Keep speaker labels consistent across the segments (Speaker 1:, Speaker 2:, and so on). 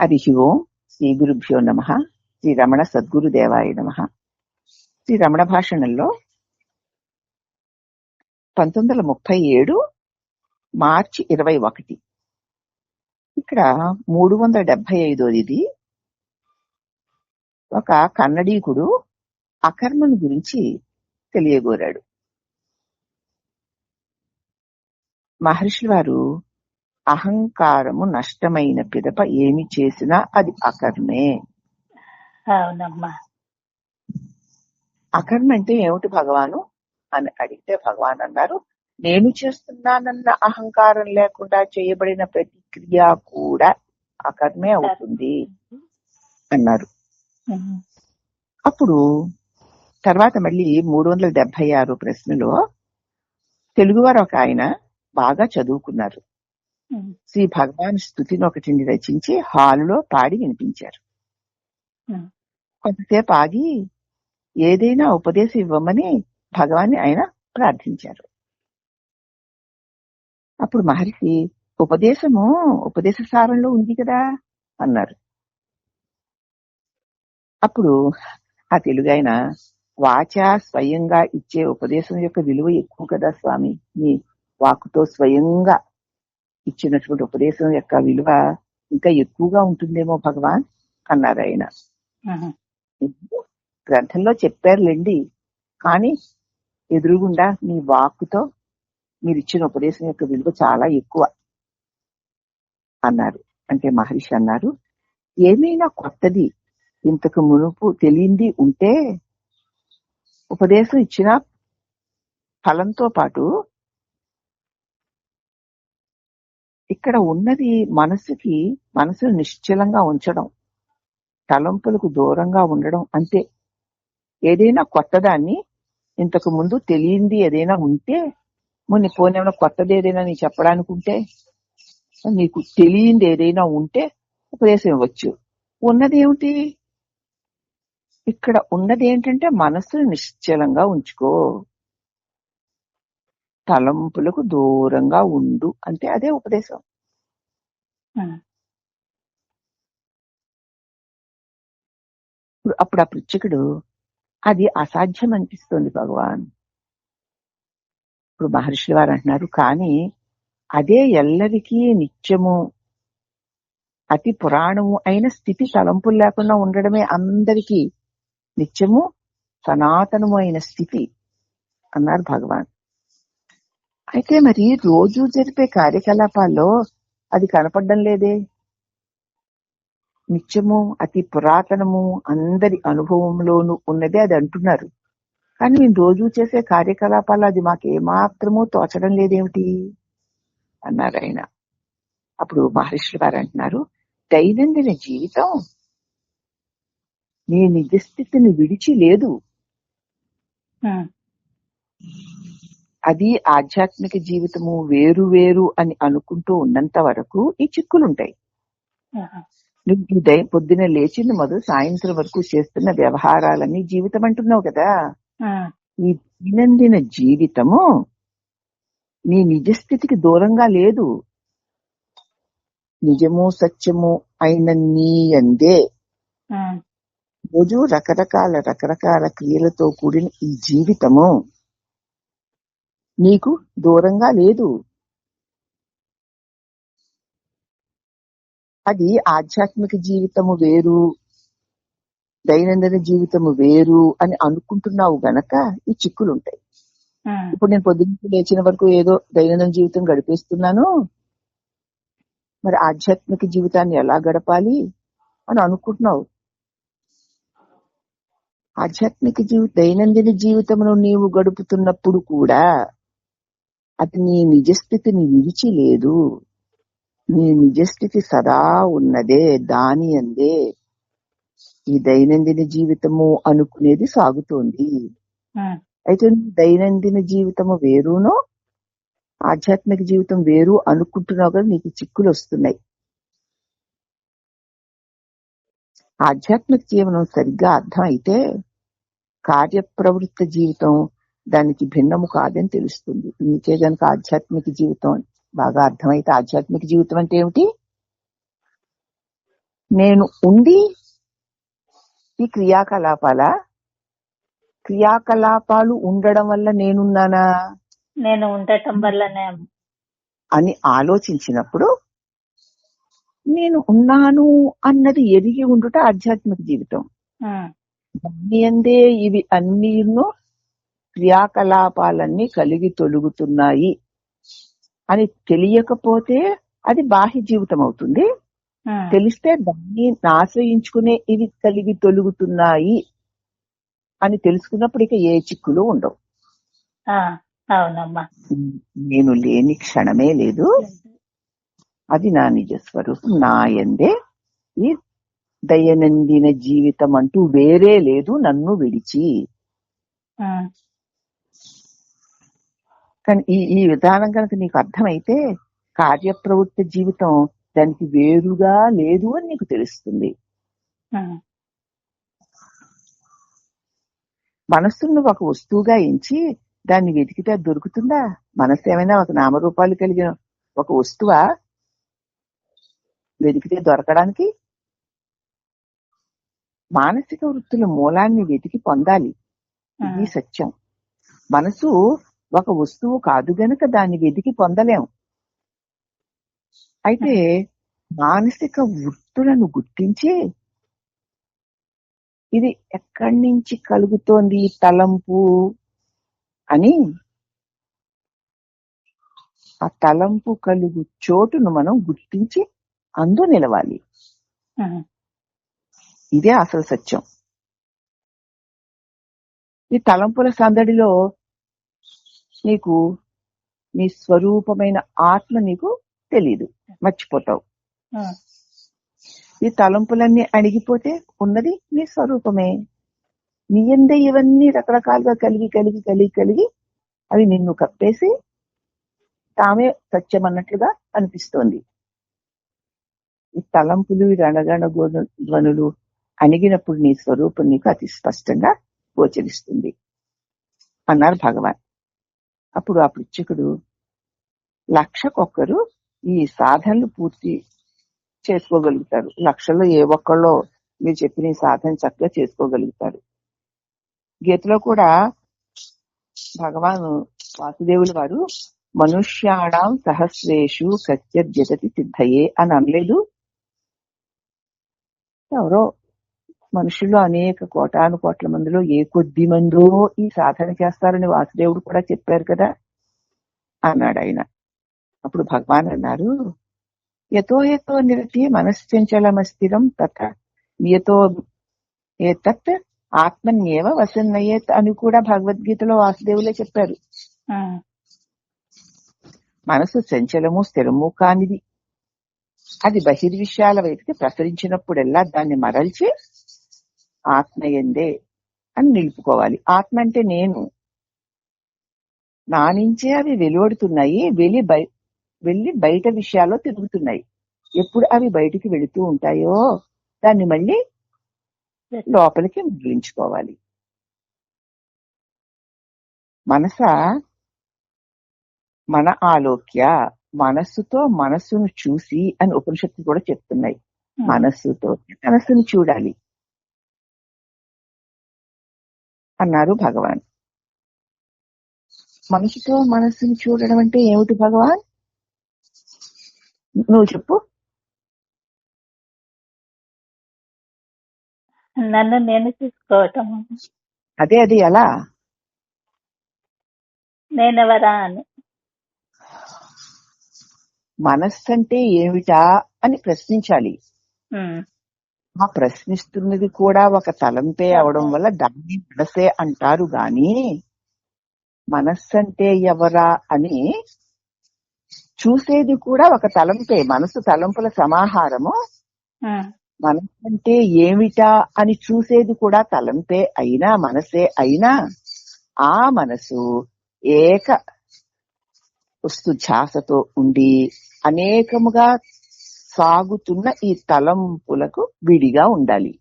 Speaker 1: హరి ఓం శ్రీ గురుభ్యో నమ శ్రీ రమణ సద్గురుదేవాయ నమ శ్రీ రమణ భాషణంలో పంతొమ్మిది వందల ముప్పై ఏడు మార్చి ఇరవై ఒకటి ఇక్కడ మూడు వందల డెబ్బై ఐదోది ఒక కన్నడీకుడు అకర్మను గురించి తెలియగోరాడు మహర్షి వారు అహంకారము నష్టమైన పిదప ఏమి చేసినా అది అకర్మే.
Speaker 2: అవునమ్మా.
Speaker 1: అకర్మ అంటే ఏమిటి భగవాను? అని అడిగితే భగవాన్ అన్నారు నేను చేస్తున్నానన్న అహంకారం లేకుండా చేయబడిన ప్రతి క్రియ కూడా అకర్మే అవుతుంది అన్నారు. అప్పుడు తర్వాత మళ్ళీ మూడు వందల డెబ్బై ఆరు ప్రశ్నలో తెలుగువారు ఒక ఆయన బాగా చదువుకున్నారు.
Speaker 2: ఉమ్,
Speaker 1: శ్రీ భగవాన్ స్థుతిని ఒకటిని రచించి హాలులో పాడి వినిపించారు.
Speaker 2: ఉమ్,
Speaker 1: కొంతసేపు ఆగి ఏదైనా ఉపదేశం ఇవ్వమని భగవాన్ని ఆయన ప్రార్థించారు. అప్పుడు మహర్షి ఉపదేశము ఉపదేశ సారంలో ఉంది కదా అన్నారు. అప్పుడు ఆ తెలుగైన వాచ స్వయంగా ఇచ్చే ఉపదేశం యొక్క విలువ ఎక్కువ కదా స్వామి మీ వాక్కుతో స్వయంగా ఇచ్చినటువంటి ఉపదేశం యొక్క విలువ ఇంకా ఎక్కువగా ఉంటుందేమో భగవాన్ అన్నారు ఆయన. గ్రంథంలో చెప్పారులేండి కానీ ఎదురుగుండా మీ వాక్కుతో మీరు ఇచ్చిన ఉపదేశం యొక్క విలువ చాలా ఎక్కువ అన్నారు. అంటే మహర్షి అన్నారు ఏమైనా కొత్తది? ఇంతకు మునుపు తెలియంది ఉంటే ఉపదేశం ఇచ్చిన ఫలంతో పాటు ఇక్కడ ఉన్నది మనసుకి మనసును నిశ్చలంగా ఉంచడం తలంపులకు దూరంగా ఉండడం అంతే. ఏదైనా కొత్తదాన్ని ఇంతకు ముందు తెలియంది ఏదైనా ఉంటే మొన్న పోనేమైనా కొత్తది ఏదైనా నీ చెప్పడానికి ఉంటే నీకు తెలియంది ఏదైనా ఉంటే ఉపదేశం ఇవ్వచ్చు. ఉన్నదేమిటి? ఇక్కడ ఉన్నది ఏంటంటే మనసును నిశ్చలంగా ఉంచుకో. తలంపులకు దూరంగా ఉండు. అంటే అదే ఉపదేశం. ఇప్పుడు అప్పుడు ఆ పృచ్చకుడు అది అసాధ్యం అనిపిస్తుంది భగవాన్. ఇప్పుడు మహర్షి వారు అంటున్నారు కానీ అదే ఎల్లరికీ నిత్యము అతి పురాణము అయిన స్థితి తలంపులు లేకుండా ఉండడమే అందరికీ నిత్యము సనాతనము అయిన స్థితి అన్నారు భగవాన్. అయితే మరి రోజు జరిపే కార్యకలాపాల్లో అది కనపడడం లేదే. నిత్యము అతి పురాతనము అందరి అనుభవంలోనూ ఉన్నదే అది అంటున్నారు. కానీ మేము రోజు చేసే కార్యకలాపాలు అది మాకు ఏమాత్రమూ తోచడం లేదేమిటి? అన్నారు ఆయన. అప్పుడు మహర్షి వారు అంటున్నారు దైనందిన జీవితం నీ నిజస్థితిని విడిచి లేదు. అది ఆధ్యాత్మిక జీవితము వేరు వేరు అని అనుకుంటూ ఉన్నంత వరకు ఈ చిక్కులుంటాయి. నువ్వు ఈ దై పొద్దున లేచింది మొదలు సాయంత్రం వరకు చేస్తున్న వ్యవహారాలన్నీ జీవితం అంటున్నావు కదా. ఈ దైనందిన జీవితము నీ నిజస్థితికి దూరంగా లేదు. నిజము సత్యము అయిన నీ అందే. రోజు రకరకాల రకరకాల క్రియలతో కూడిన ఈ జీవితము. నీకు దూరంగా లేదు. అది ఆధ్యాత్మిక జీవితము వేరు దైనందిన జీవితము వేరు అని అనుకుంటున్నావు గనక ఈ చిక్కులుంటాయి.
Speaker 2: ఉమ్,
Speaker 1: ఇప్పుడు నేను పొద్దున్న లేచిన వరకు ఏదో దైనందిన జీవితం గడిపేస్తున్నాను. మరి ఆధ్యాత్మిక జీవితాన్ని ఎలా గడపాలి అని అనుకుంటున్నావు? ఆధ్యాత్మిక జీవి దైనందిన జీవితమును నీవు గడుపుతున్నప్పుడు కూడా అది నీ నిజస్థితిని విడిచి లేదు. నీ నిజస్థితి సదా ఉన్నదే దాని అందే. ఈ దైనందిన జీవితము అనుకునేది సాగుతోంది. అయితే దైనందిన జీవితము వేరునో ఆధ్యాత్మిక జీవితం వేరు అనుకుంటున్నావు కదా నీకు చిక్కులు వస్తున్నాయి ఆధ్యాత్మిక జీవనం సరిగ్గా అర్థం అయితే కార్యప్రవృత్త జీవితం దానికి భిన్నము కాదని తెలుస్తుంది. నీకే గనక ఆధ్యాత్మిక జీవితం బాగా అర్థమైతే ఆధ్యాత్మిక జీవితం అంటే ఏమిటి? నేను ఉండి ఈ క్రియాకలాపాల? క్రియాకలాపాలు ఉండడం వల్ల నేనున్నానా?
Speaker 2: నేను ఉండటం వల్లనే.
Speaker 1: అని ఆలోచించినప్పుడు నేను ఉన్నాను అన్నది ఎరిగి ఉండుట ఆధ్యాత్మిక జీవితం. దాని అందే ఇవి అన్నీను క్రియాకలాపాలన్నీ కలిగి తొలుగుతున్నాయి అని తెలియకపోతే అది బాహ్య జీవితం అవుతుంది. తెలిస్తే దాన్ని ఆశ్రయించుకునే ఇవి కలిగి తొలుగుతున్నాయి అని తెలుసుకున్నప్పుడు ఇక ఏ చిక్కులు ఉండవు.
Speaker 2: అవునమ్మా.
Speaker 1: నేను లేని క్షణమే లేదు. అది నా నిజ స్వరూపం. నా యందే ఈ దైనందిన జీవితం అంటూ వేరే లేదు. నన్ను విడిచి. కానీ ఈ ఈ విధానం కనుక నీకు అర్థమైతే కార్యప్రవృత్తి జీవితం దానికి వేరుగా లేదు అని నీకు తెలుస్తుంది. మనస్సును ఒక వస్తువుగా ఎంచి దాన్ని వెతికితే దొరుకుతుందా? మనస్సు ఏమైనా ఒక నామరూపాలు కలిగిన ఒక వస్తువా? వెతికితే దొరకడానికి? మానసిక వృత్తుల మూలాన్ని వెతికి పొందాలి. ఇది సత్యం. మనసు ఒక వస్తువు కాదు గనక దాన్ని వెతికి పొందలేం. అయితే మానసిక వృత్తులను గుర్తించి ఇది ఎక్కడి నుంచి కలుగుతోంది తలంపు అని ఆ తలంపు కలుగు చోటును మనం గుర్తించి అందు నిలవాలి. ఇదే అసలు సత్యం. ఈ తలంపుల సందడిలో నీకు నీ స్వరూపమైన ఆత్మ నీకు తెలీదు. మర్చిపోతావు. ఈ తలంపులన్నీ అణిగిపోతే ఉన్నది నీ స్వరూపమే. నీ ఎందే ఇవన్నీ రకరకాలుగా కలిగి కలిగి కలిగి కలిగి అవి నిన్ను కప్పేసి తామే సత్యం అన్నట్లుగా అనిపిస్తోంది. ఈ తలంపులు ఈ రణగణ ధ్వనులు అణిగినప్పుడు నీ స్వరూపం నీకు అతి స్పష్టంగా గోచరిస్తుంది. అన్నారు భగవాన్. అప్పుడు ఆ పృచ్ఛకుడు లక్షకొక్కరు ఈ సాధనలు పూర్తి చేసుకోగలుగుతారు. లక్షల్లో ఏ ఒక్కళ్ళో మీరు చెప్పిన సాధన చక్కగా చేసుకోగలుగుతారు. గీతలో కూడా భగవాను వాసుదేవులు వారు మనుష్యాణం సహస్రేషు కత్యర్జతతి సిద్ధయే అని అనలేదు. ఎవరో మనుషుల్లో అనేక కోటాను కోట్ల మందిలో ఏ కొద్ది మందో ఈ సాధన చేస్తారని వాసుదేవుడు కూడా చెప్పారు కదా అన్నాడు ఆయన. అప్పుడు భగవాన్ అన్నారు యతో యతో నిరతి మనశ్చంచలమస్థిరం తత యతో ఏతత్ ఆత్మన్యేవ వసన్నయేత్ అని కూడా భగవద్గీతలో వాసుదేవులే చెప్పారు. మనసు చంచలము స్థిరము కానిది. అది బహిర్విషయాల వైపుకి ప్రసరించినప్పుడెల్లా దాన్ని మరల్చి ఆత్మయందే అని నిలుపుకోవాలి. ఆత్మ అంటే నేను. నా నుంచే అవి వెలువడుతున్నాయి వెళ్ళి బయ వెళ్ళి బయట విషయాల్లో తిరుగుతున్నాయి. ఎప్పుడు అవి బయటికి వెళుతూ ఉంటాయో దాన్ని మళ్ళీ లోపలికి మిగిలించుకోవాలి మనస? మన ఆలోక్య మనస్సుతో మనస్సును చూసి అని ఉపనిషత్తు కూడా చెప్తున్నాయి. మనస్సుతో మనస్సును చూడాలి. అన్నారు భగవాన్. మనసుతో మనస్సుని చూడడం అంటే ఏమిటి భగవాన్? నువ్వు చెప్పు.
Speaker 2: నన్ను నేను చూసుకోవటం.
Speaker 1: అదే అది ఎలా?
Speaker 2: నేనెవరా అని.
Speaker 1: మనస్సు అంటే ఏమిటా అని ప్రశ్నించాలి. ఆ ప్రశ్నిస్తున్నది కూడా ఒక తలంపే అవడం వల్ల దాన్ని మనసే అంటారు గాని మనస్సు అంటే ఎవరా అని చూసేది కూడా ఒక తలంపే మనసు తలంపుల సమాహారము.
Speaker 2: ఉమ్,
Speaker 1: మనసు అంటే ఏమిటా అని చూసేది కూడా తలంపే అయినా మనసే అయినా ఆ మనసు ఏక వస్తు ధ్యాసతో ఉండి అనేకముగా సాగుతున్న ఈ తలంపులకు విడిగా ఉండాలి.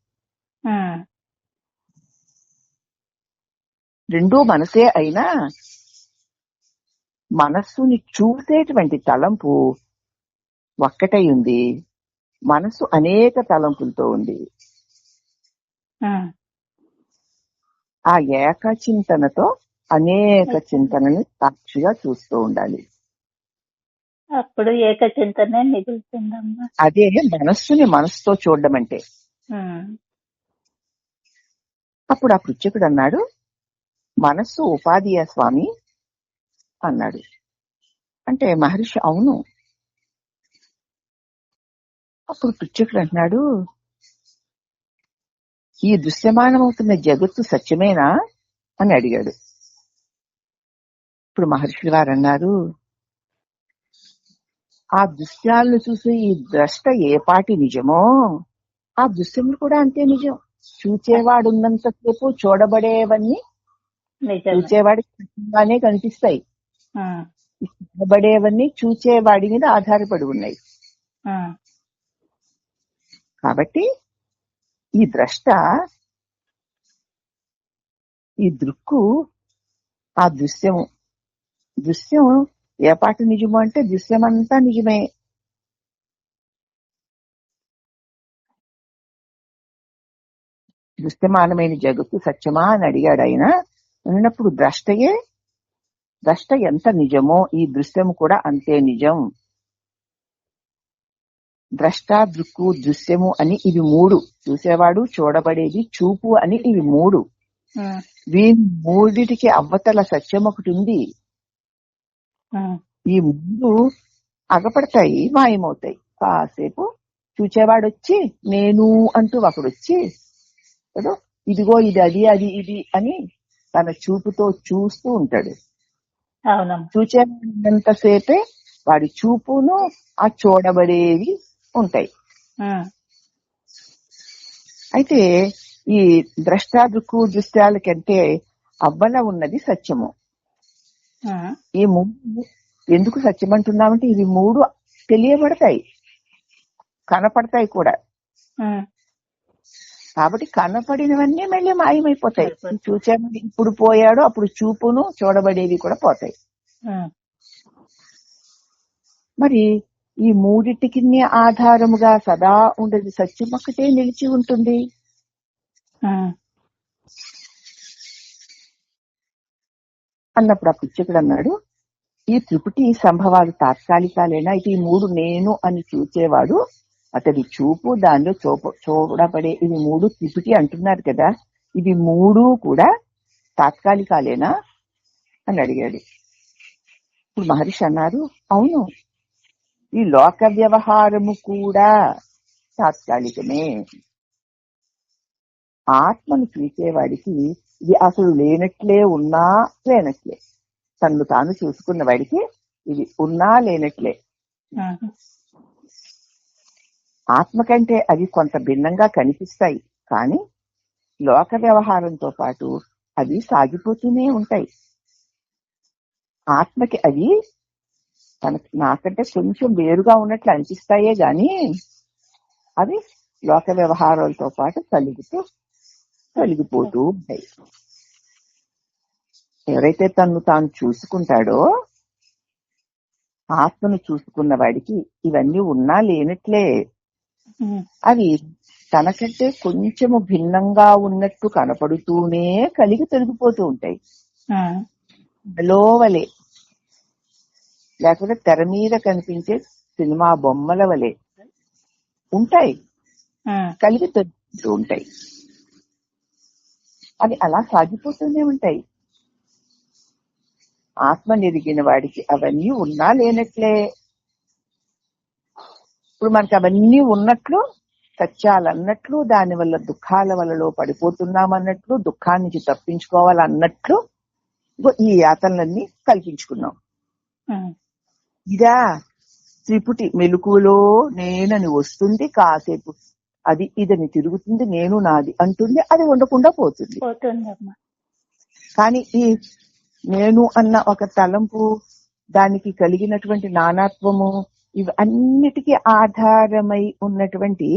Speaker 1: రెండూ మనసే అయినా మనస్సుని చూసేటువంటి తలంపు ఒక్కటై ఉంది. మనసు అనేక తలంపులతో ఉంది. ఆ. ఏక చింతనతో అనేక చింతనని సాక్షిగా చూస్తూ ఉండాలి.
Speaker 2: అప్పుడు ఏక చింతనే మిగులుతుందమ్మా.
Speaker 1: అదే మనస్సుని మనసుతో చూడడం అంటే అప్పుడు ఆ పృచ్ఛకుడు అన్నాడు మనస్సు ఉపాధియా స్వామి? అన్నాడు. అంటే మహర్షి అవును. అప్పుడు పృచ్ఛకుడు అంటున్నాడు ఈ దృశ్యమానమవుతున్న జగత్తు సత్యమేనా? అని అడిగాడు. ఇప్పుడు మహర్షులు వారు అన్నారు ఆ దృశ్యాలను చూసి ఈ ద్రష్ట ఏ పాటి నిజమో? ఆ దృశ్యములు కూడా అంతే నిజం. చూచేవాడు ఉన్నంతసేపు చూడబడేవన్నీ చూచేవాడికి సత్యంగానే కనిపిస్తాయి. చూడబడేవన్నీ చూచేవాడి మీద ఆధారపడి ఉన్నాయి. కాబట్టి ఈ ద్రష్ట ఈ దృక్కు ఆ దృశ్యము దృశ్యం ఏ పాటి నిజము అంటే దృశ్యమంతా నిజమే. దృశ్యమానమైన జగత్తు సత్యమా అని అడిగాడు ఆయన. అన్నప్పుడు ద్రష్టయే ద్రష్ట ఎంత నిజమో ఈ దృశ్యము కూడా అంతే నిజం. ద్రష్ట దృక్కు దృశ్యము అని ఇవి మూడు. చూసేవాడు చూడబడేది చూపు అని ఇవి మూడు. వీరి మూడిటికి అవ్వతల సత్యం ఒకటి ఉంది. ఈ మూడు అగపడతాయి మాయమవుతాయి. కాసేపు చూచేవాడు వచ్చి నేను అంటూ ఒకడు వచ్చి ఇదిగో ఇది అది అది ఇది అని తన చూపుతో చూస్తూ ఉంటాడు. చూచేంతసేపే వాడి చూపును ఆ చూడబడేవి ఉంటాయి. అయితే ఈ ద్రష్టాదృక్కు దృశ్యాల కంటే అవ్వన ఉన్నది సత్యము. ఈ మూడు ఎందుకు సత్యం అంటున్నామంటే ఇవి మూడు తెలియబడతాయి. కనపడతాయి కూడా. కాబట్టి కనపడినవన్నీ మళ్ళీ మాయమైపోతాయి. చూసాము ఇప్పుడు పోయాడో అప్పుడు చూపును చూడబడేవి కూడా పోతాయి. మరి ఈ మూడిటికి ఆధారముగా సదా ఉండేది సత్యం ఒక్కటే నిలిచి ఉంటుంది. అన్నప్పుడు ఆ పిచ్చకుడు అన్నాడు ఈ త్రిపుటి సంభవాలు తాత్కాలికాలేనా? ఇది ఈ మూడు నేను అని చూచేవాడు అతడి చూపు దానిలో చూప చూడబడే ఇవి మూడు త్రిపుటి అంటున్నారు కదా ఇవి మూడు కూడా తాత్కాలికాలేనా? అని అడిగాడు. ఇప్పుడు మహర్షి అన్నారు అవును ఈ లోక వ్యవహారము కూడా తాత్కాలికమే. ఆత్మను చూసేవాడికి ఇది అసలు లేనట్లే ఉన్నా లేనట్లే. తను తాను చూసుకున్న వాడికి ఇది ఉన్నా లేనట్లే. ఆత్మ కంటే అవి కొంత భిన్నంగా కనిపిస్తాయి. కానీ లోక వ్యవహారంతో పాటు అవి సాగిపోతూనే ఉంటాయి. ఆత్మకి అవి తనకి నాకంటే కొంచెం వేరుగా ఉన్నట్లు అనిపిస్తాయే గాని అవి లోక వ్యవహారాలతో పాటు కలుగుతూ కలిగిపోతూ ఉంటాయి. ఎవరైతే తను తాను చూసుకుంటాడో ఆత్మను చూసుకున్న వాడికి ఇవన్నీ ఉన్నా లేనట్లే.
Speaker 2: ఉమ్,
Speaker 1: అవి తనకంటే కొంచెము భిన్నంగా ఉన్నట్టు కనపడుతూనే కలిగి తొలగిపోతూ ఉంటాయి.
Speaker 2: ఉమ్,
Speaker 1: లోవలే. లేకపోతే తెర మీద కనిపించే సినిమా బొమ్మల వలె ఉంటాయి.
Speaker 2: ఉమ్,
Speaker 1: కలిగి తొలగిపోతూ ఉంటాయి. అవి అలా సాగిపోతూనే ఉంటాయి. ఆత్మ నెరిగిన వాడికి అవన్నీ ఉన్నా లేనట్లే. ఇప్పుడు మనకి అవన్నీ ఉన్నట్లు సత్యాలన్నట్లు దాని వల్ల దుఃఖాల వలలో పడిపోతున్నాం అన్నట్లు దుఃఖాన్ని నుంచి తప్పించుకోవాలన్నట్లు ఈ యాతనలన్నీ కల్పించుకున్నాం ఇదా త్రిపుటి మెలకువలో నేనని వస్తుంది కాసేపు. అది ఇదని తిరుగుతుంది నేను నాది అంటుంది అది ఉండకుండా పోతుంది. కానీ ఈ నేను అన్న ఒక తలంపు దానికి కలిగినటువంటి నానాత్వము ఇవి అన్నిటికీ ఆధారమై ఉన్నటువంటి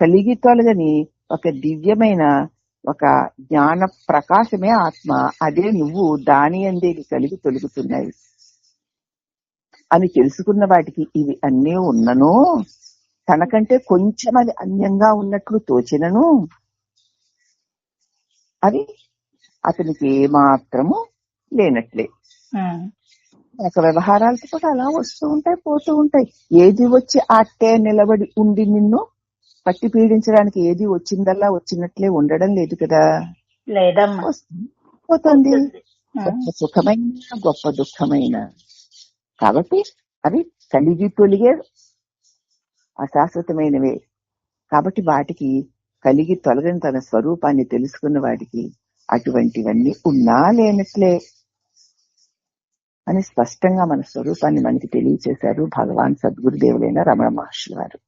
Speaker 1: కలిగి తొలగని ఒక దివ్యమైన ఒక జ్ఞాన ప్రకాశమే ఆత్మ అదే నువ్వు దాని అందేవి కలిగి తొలుగుతున్నాయి. అని తెలుసుకున్న వాటికి ఇవి అన్నీ ఉన్నను. తనకంటే కొంచెం అది అన్యంగా ఉన్నట్లు తోచినను. అది అతనికి ఏమాత్రము లేనట్లే. ఒక వ్యవహారాలతో కూడా అలా వస్తూ ఉంటాయి పోతూ ఉంటాయి. ఏది వచ్చి అట్టే నిలబడి ఉండి నిన్ను పట్టి పీడించడానికి ఏది వచ్చిందల్లా వచ్చినట్లే ఉండడం లేదు కదా.
Speaker 2: లేదమ్మా.
Speaker 1: పోతుంది. గొప్ప సుఖమైన గొప్ప దుఃఖమైన. కాబట్టి అవి కలిగి తొలిగే అశాశ్వతమైనవే. కాబట్టి వాటికి కలిగి తొలగని తన స్వరూపాన్ని తెలుసుకున్న వాడికి అటువంటివన్నీ ఉన్నా లేనట్లే అని స్పష్టంగా మన స్వరూపాన్ని మనకి తెలియచేశారు భగవాన్ సద్గురుదేవులైన రమణ మహర్షి వారు.